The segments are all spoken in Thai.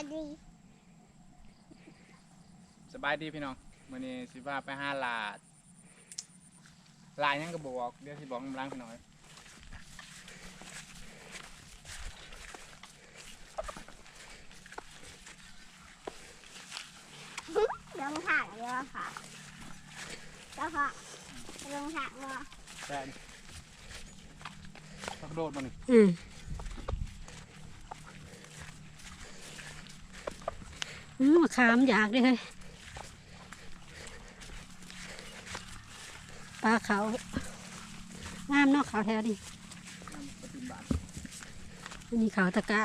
ายดีสบายดีพี่น้องมื้อนี้สิพาไปหาลาดลาดหยังก็บ่บอกเดี๋ยวสิบอกน้ำล้างพี่น้อยลงถังเยอะค่ะเจ้าค่ะลงถังเยอะแต่กระโดดมานี่อืมอืม มะขามอยากเลย ปลาเขางามเนาะเขาแถวนี้น้ำปฏิอันนี้เขาตะกา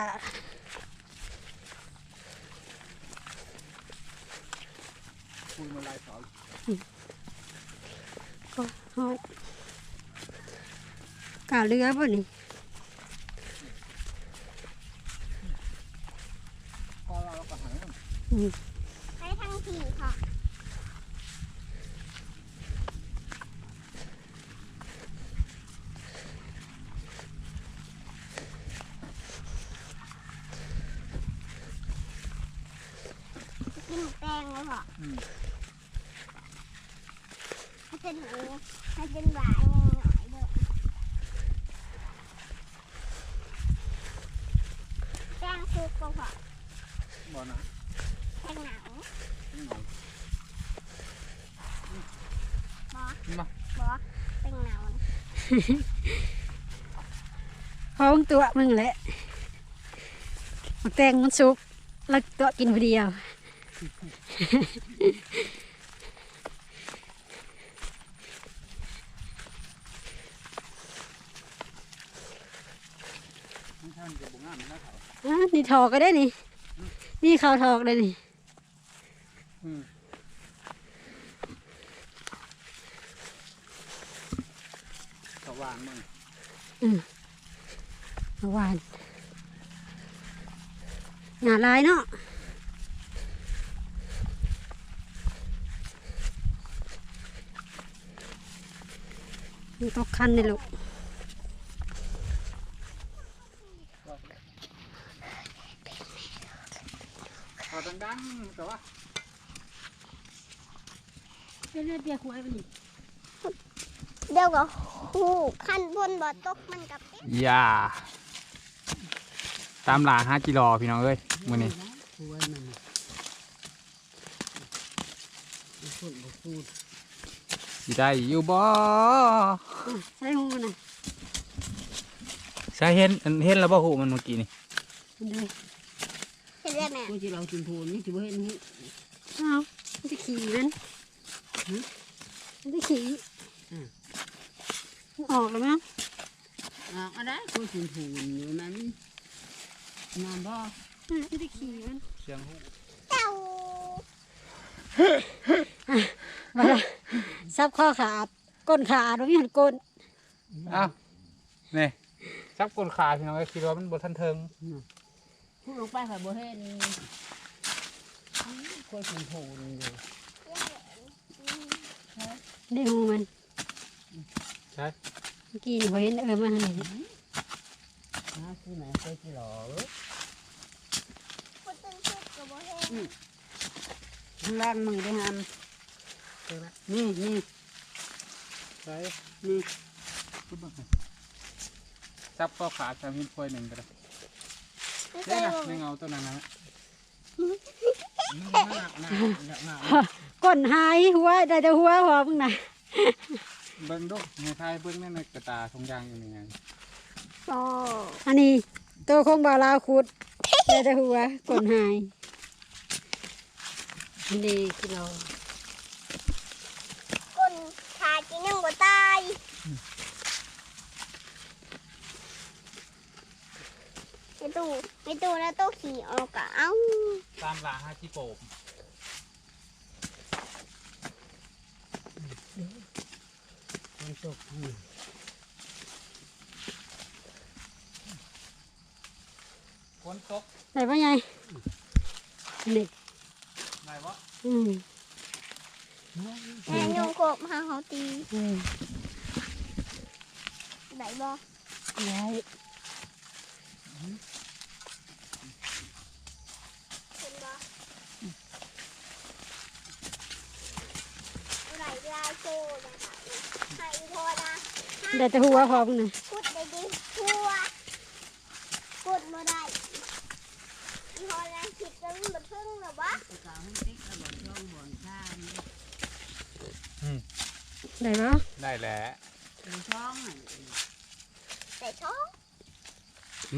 คุยมาลายสอนก็ฮอดกาเรือป่ะนี่ พอเราแล้วก็หาย อืม ไปทางผีค่ะกินแตงเลยค่ะอืมให้เป็นหูให้เป็นหวานหน่อยเด้อแป้งซุปก็พอบ่นะแป้ง หนังนี่หนองบอนี่มาบอแป้งหนังห้องตัวมึงแหละมาแตงมันสุกแล้วตัวกินคนเดียวนี่ท่านจะบ่งามนี่ถอกก็ได้นี่ นี่เขาวถอกเลยนี่ อืมเขาวางมึงเมื่อวานงานลายเนาะมันตกคันนี่ลูกเขาดังๆแต่ว่า เรื่อยๆเปียกหัวมันนี่เดี๋ยวก็หูขั้นบนบ่อตกมันกับเป็นอย่า ตามหลาห้ากิโลพี่น้องเอ้ยมื้อนี้หัวมันพูดบ่พูดสิได้อยู่บ่ใส่หูนะใช่เห็นอันเห็นแล้วบ่ฮู้มันเมื่อกี้นี่มันเลยเห็นได้ไหมกูจะเราจุนโทนนี่จะบ่เห็นนี่อ้าวมันจะขี่มัน มันจะขี่มันออกแล้วมั้งอ่าอะไรกูจุนโทนอยู่นั้นงามบ่อะมันจะขี่มันเสียงฮู้เจ้ามาละซับข้อขาดก้นขาดแล้วมีหันก้นอ้าวนี่ซับกลขาพี่น้องเอ้ยคิดว่ามันบ่ทันเทิงพูดลงไปค่ะบ่เห็นกูจุนโทนอยู่ ได้หูมันใช่เมื่อกี้นี่พอเห็นเออมาหันนี่หาที่ไหนไปที่หล่อคนตึ้งตึ้งกับบ่เห็นข้างล่างมึงได้หามนี่นี่ใช่นี่ซับก็ขาสามหินพวยหนึ่งก็ได้ไม่เคเด้ยนะบอกในเงาตัวนั้นนะหนักหนักหนักหนั กก้นหายหัวได้แต่หัวพอมึงน่ะเบิ่งดูในท้ายเบิ่งในในกระตาทงยางอยู่นี่ไงโอ้อันนี้ตัวคงบาลาวขุดได้แต่หัวก้นหายอันนี้คือเราคนขาดจีนึงบ่ตายไม่ตู้ไม่ตู้แล้วตู้ขี่ออกอะเอ้าตามหลาห้าที่โปม คนตกฝนตกได้ปะยายนี่ไหนวะ อืม แม่ยงโกบหาเขาตี อืม ไหนบ่ ย้าย ได้แต่หัวพอมึงน่ะพูดได้ดีทัวพูดมาได้อีพอแล้วคิดว่ามันบ่พึ่งหรอวะตะกาวให้ติ๊กระบอกช่องบ่อนข้ามได้บ่ได้แหละเป็นช่องอะแต่ท้อง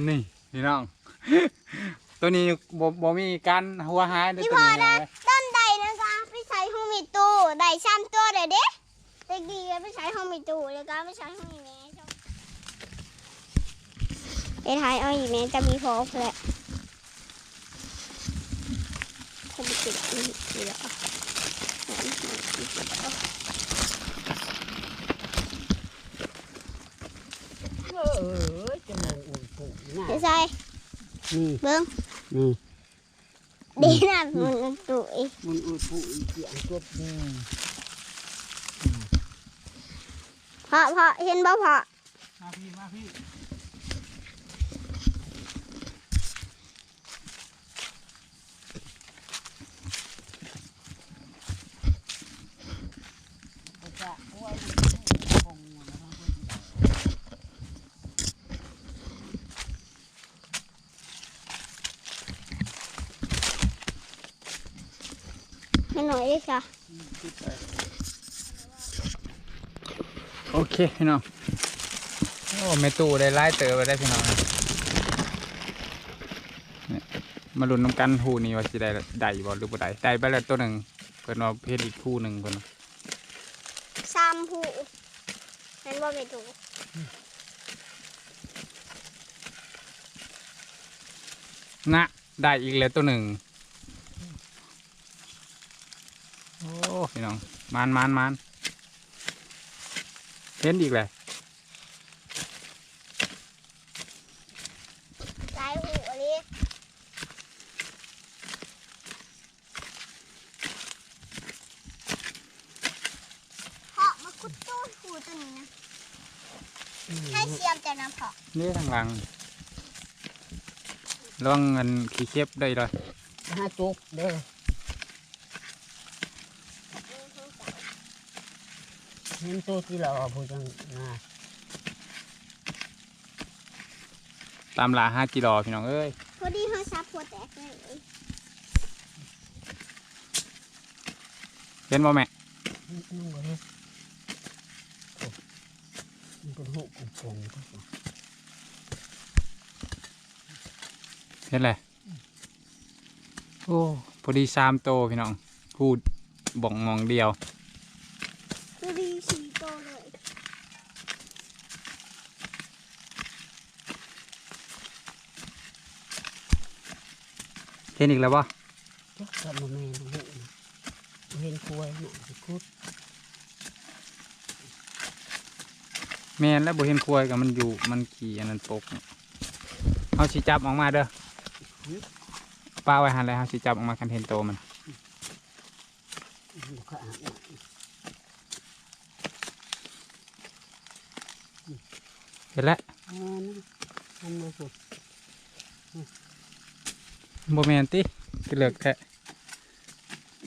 นี่พี่น้อง ตัวนี้บ่บ่มีการหัวหายเลยตัวนี้นะเว้ยต้นใดนะคะไปใช้ห้องมีตู้ใดซ้ำตัวเด็ดเด็เด็กดีไปใช้ห้องมีตู้แล้วก็ไปใช้ห้องมีแม่ชอบ ไปท้ายเอาอีกแม่จะมีพอกแหละคงไม่ติดอีกทีแล้วเออจะมองอุ่นผูน่ะไปใส่นี่เบิ้งนี่ดีนะมันตู้อีกมันอุ่นผูอีเสียงกบนี่เพาะเพาะเห็นบ่เพาะมาพี่มาพี่ จะอ้วนคงนะครับ ให้หน่อยดิค่ะโอเคพี่น้องโอ้แม่ตู้ได้ไล่เตอไปได้พี่น้องเนี่ยมาลุ้นน้ำกันหูนี่ว่าสิได้ได้บ่หรือบ่ได้ได้ไปแล้วตัวหนึ่งเพิ่นว่าเพศอีกคู่หนึ่งเพิ่นว่าซ้ำผู้เห็นบ่ไม่ถูกนะได้อีกแล้วตัวหนึ่งโอ้ พี่น้องมานมานมานเห็นอีกเลยลายหูอันนี้เพาะมาคุดตู้หูตัวนี้นะให้เสียมแต่น้ำเพาะนี่ทางหลังระวังเงินขี้เข็บได้เลยห้าจุกเด้อ เห็นตัวที่เราเอาผู้จังนะตามลาห้ากิโลพี่น้องเอ้ยพอดีเขาซับหัวแตกเลยเห็นบ่แม่นุ่งบ่เฮ็ดโอ้มันเป็นหุบกงๆก็สิเห็นเลยโอ้พอดีสามโตพี่น้องพูดบ่งมองเดียว พอดีสี่โตเลย เห็นอีกแล้วบ่จักกับมาแม่นหุบนะเห็นควยน่ะสิคุดแม่นแล้วบ่เห็นควายกับมันอยู่มันขี่อันนั้นปกเอาสิจับออกมาเด้อป้าไว้หันเลยเฮาสิจับออกมาคันเห็นโตมันบุกขาน่ะเห็นแล้วอันนั้นมันบ่สุด บ่แม่นติคือเลือกแท้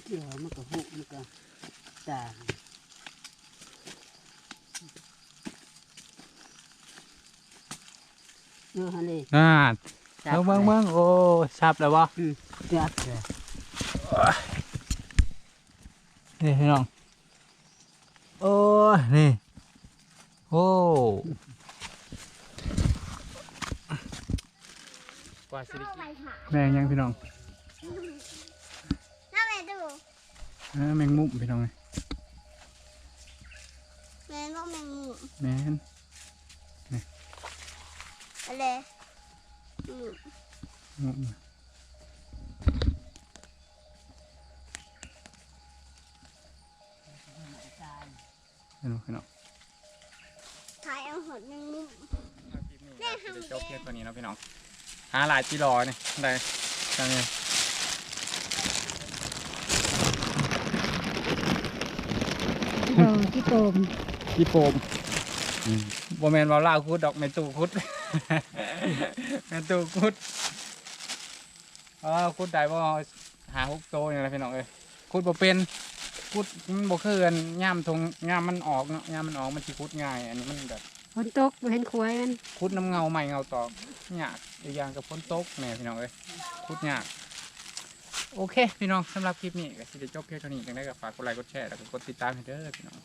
เกี่ยวมันก็หุบมันก็ตาเนาะฮันนี่น่าจัเบิ่งเบิ่งเบิ่งโอ้ชับแล้วบ่จับเลยนี่พี่น้อง โอ้ยนี่ โอ้ กว่าสิได้เข้ากินไปหาแมงยังพี่น้องน้าแม่ดูเออแมงมุมพี่น้องไงแม่ต้องแมงมุมแมนอะไรอืมมุมพี่น้องพี่น้องถ่ายเอาหดแมงมุมแม่ทำจบเพียงตัวนี้เนาะพี่น้อง หาหลายที่รอนี่ได้ได้ไงโอ้ที่โกมที่โฟมบ่แมนว่าล่าวคุดดอกแม่ตู่คุด แม่ตู่คุดอ๋อคุดได้บ่หาฮุกโตนี่แหละพี่น้องเอ้ยคุดบ่เป็นคุดมันบ่คือกันย่ามทงย่ามมันออกเนาะย่ามมันออกมันสิคุดง่าย อันนี้มันแบบ ฝนตกบ่เห็นขวยมันคุดน้ำเงาใหม่เงาตอกยากอีกอย่างกับฝนตกแหน่พี่น้องเอ้ยคุดยากโอเค พี่น้องสำหรับคลิปนี้ก็สิได้จบเพียงเท่านี้จังได้ก็ฝากกดไลค์กดแชร์แล้วก็กดติดตามให้เด้อพี่น้อง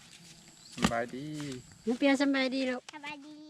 สบายดีมันเปลี่ยนสำบายดีแล้วสบายดี